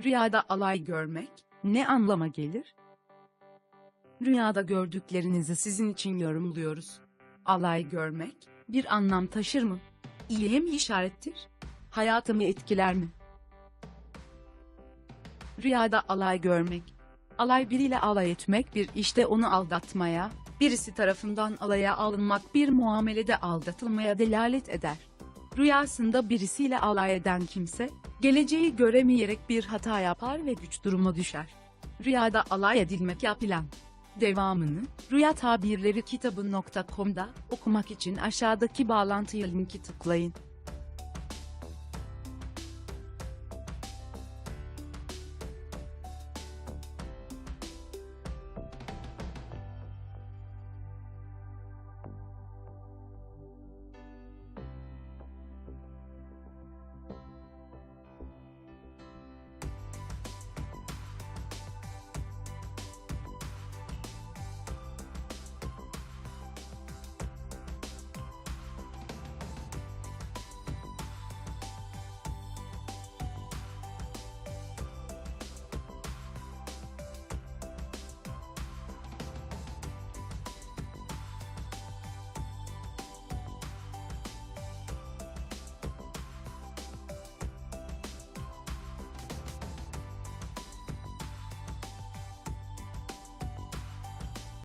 Rüyada alay görmek ne anlama gelir? Rüyada gördüklerinizi sizin için yorumluyoruz. Alay görmek bir anlam taşır mı? İyiye mi işarettir? Hayatımı etkiler mi? Rüyada alay görmek. Alay biriyle alay etmek bir işte onu aldatmaya, birisi tarafından alaya alınmak bir muamelede aldatılmaya delalet eder. Rüyasında birisiyle alay eden kimse, geleceği göremeyerek bir hata yapar ve güç duruma düşer. Rüyada alay edilmek yapılan. Devamını, Rüya Tabirleri kitabı.com'da okumak için aşağıdaki bağlantıya linki tıklayın.